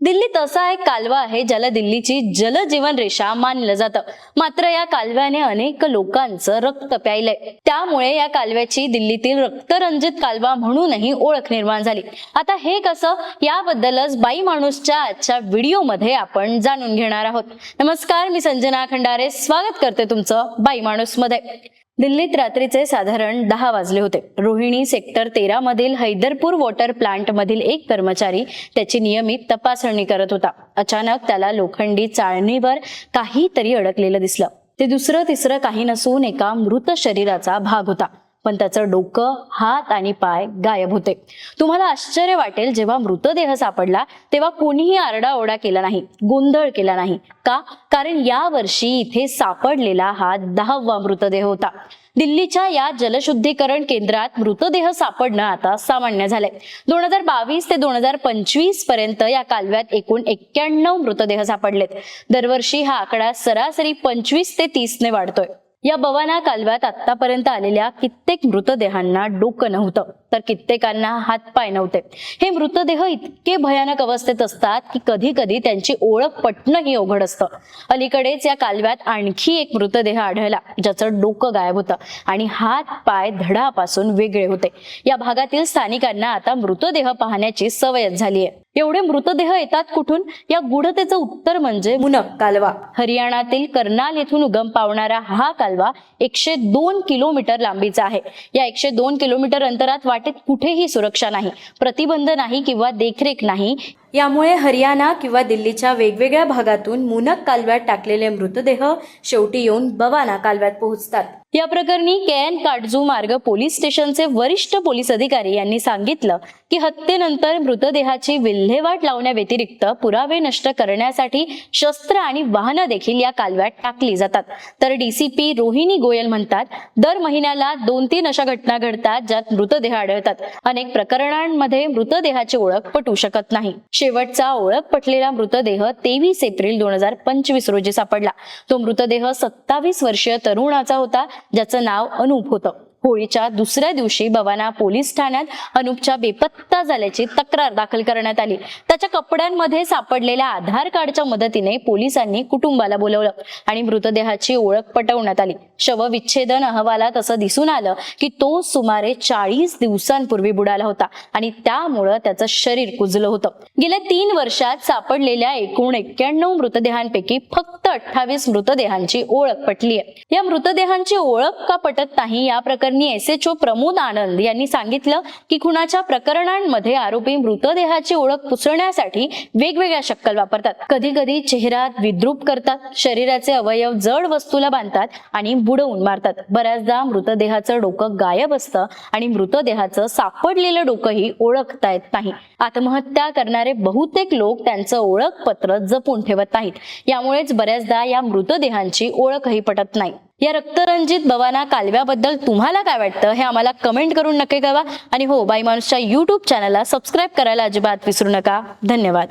दिल्लीत असा एक कालवा आहे ज्याला दिल्लीची जलजीवन रेषा मानलं जातं. मात्र या कालव्याने अनेक लोकांचं रक्त प्यायलंय. त्यामुळे या कालव्याची दिल्लीतील रक्तरंजित कालवा म्हणूनही ओळख निर्माण झाली. आता हे कसं? याबद्दलच बाई माणूसच्या आजच्या व्हिडिओमध्ये आपण जाणून घेणार आहोत. नमस्कार मी संजना खंडारे. स्वागत करते तुमचं बाई माणूसमध्ये दिल्लीत रात्रीचे साधारण दहा वाजले होते. रोहिणी सेक्टर तेरा मधील हैदरपूर वॉटर प्लांट मधील एक कर्मचारी त्याची नियमित तपासणी करत होता. अचानक त्याला लोखंडी चाळणीवर काहीतरी अडकलेलं दिसलं. ते दुसरं तिसरं काही नसून एका मृत शरीराचा भाग होता. पण त्याचं डोकं हात आणि पाय गायब होते. तुम्हाला आश्चर्य वाटेल जेव्हा मृतदेह सापडला तेव्हा कोणीही आरडाओरडा केला नाही गोंधळ केला नाही. का? कारण या वर्षी इथे सापडलेला हा दहावा मृतदेह होता. दिल्लीच्या या जलशुद्धीकरण केंद्रात मृतदेह सापडणं आता सामान्य झालंय. दोन हजार बावीस ते दोन हजार पंचवीसपर्यंत या कालव्यात एकूण एक्क्याण्णव मृतदेह सापडलेत. दरवर्षी हा आकडा सरासरी पंचवीस ते तीसने वाढतोय. या बवाना कालव्यात आतापर्यंत आलेल्या कित्येक मृतदेहांना डोकं नव्हतं. तर कित्येकांना हातपाय नव्हते. हे मृतदेह इतके भयानक अवस्थेत असतात की कधी कधी त्यांची ओळख पटणंही अवघड असतं. अलीकडेच या कालव्यात आणखी एक मृतदेह आढळला ज्याचं डोकं गायब होतं आणि हात पाय धडापासून वेगळे होते. या भागातील स्थानिकांना आता मृतदेह पाहण्याची सवयच झाली आहे एवढे मृतदेह येतात कुठून? या गुढतेचं उत्तर म्हणजे मुनक कालवा. हरियाणातील कर्नाल येथून उगम पावणारा हा कालवा एकशे दोन किलोमीटर लांबीचा आहे. या एकशे दोन किलोमीटर अंतरात वाटेत कुठेही सुरक्षा नाही प्रतिबंध नाही किंवा देखरेख नाही. यामुळे हरियाणा किंवा दिल्लीच्या वेगवेगळ्या भागातून मुनक कालव्यात टाकलेले मृतदेह शेवटी येऊन बवाना कालव्यात पोहोचतात. या प्रकरणी के एन काटजू मार्ग पोलीस स्टेशनचे वरिष्ठ पोलीस अधिकारी यांनी सांगितलं की हत्येनंतर मृतदेहाची विल्हेवाट लावण्याव्यतिरिक्त पुरावे नष्ट करण्यासाठी शस्त्र आणि वाहनं देखील या कालव्यात टाकली जातात. तर डीसीपी रोहिणी गोयल म्हणतात दर महिन्याला दोन तीन अशा घटना घडतात ज्यात मृतदेह आढळतात. अनेक प्रकरणांमध्ये मृतदेहाची ओळख पटू शकत नाही. शेवटचा ओळख पटलेला मृतदेह तेवीस एप्रिल दोन हजार पंचवीस रोजी सापडला. तो मृतदेह सत्तावीस वर्षीय तरुणाचा होता ज्याचं नाव अनूप होतं. होळीच्या दुसऱ्या दिवशी बवाना पोलीस ठाण्यात अनूपच्या बेपत्ता झाल्याची तक्रार दाखल करण्यात आली. त्याच्या कपड्यांमध्ये सापडलेल्या आधार कार्डच्या मदतीने पोलिसांनी कुटुंबाला बोलवलं आणि मृतदेहाची ओळख पटवण्यात आली. शवविच्छेदन अहवालात असं दिसून आलं की तो सुमारे चाळीस दिवसांपूर्वी बुडाला होता आणि त्यामुळं त्याचं शरीर कुजलं होतं. गेल्या तीन वर्षात सापडलेल्या एकूण एक्क्याण्णव मृतदेहांपैकी फक्त अठ्ठावीस मृतदेहांची ओळख पटली आहे. या मृतदेहांची ओळख का पटत नाही या प्रकरणी S H O Pramod Anand यांनी सांगितलं की खुनाच्या प्रकरणांमध्ये आरोपी मृतदेहाची ओळख पुसण्यासाठी वेगवेगळ्या शक्कल वापरतात. कधी कधी चेहरा विद्रूप करतात शरीराचे अवयव जड वस्तूला बांधतात आणि बुडवून मारतात. बऱ्याचदा मृतदेहाचं डोकं गायब असतं आणि मृतदेहाचं सापडलेलं डोकंही ओळखता येत नाही. आत्महत्या करणारे बहुतेक लोक त्यांचं ओळखपत्र जपून ठेवत नाहीत. यामुळेच बऱ्याचदा या मृतदेहांची ओळखही पटत नाही. या रक्तरंजित बवाना कालव्याबद्दल तुम्हाला काय वाटतं हे आम्हाला कमेंट करून नक्की कळवा. आणि हो बाई माणूसच्या युट्यूब चॅनलला सबस्क्राईब करायला अजिबात विसरू नका. धन्यवाद.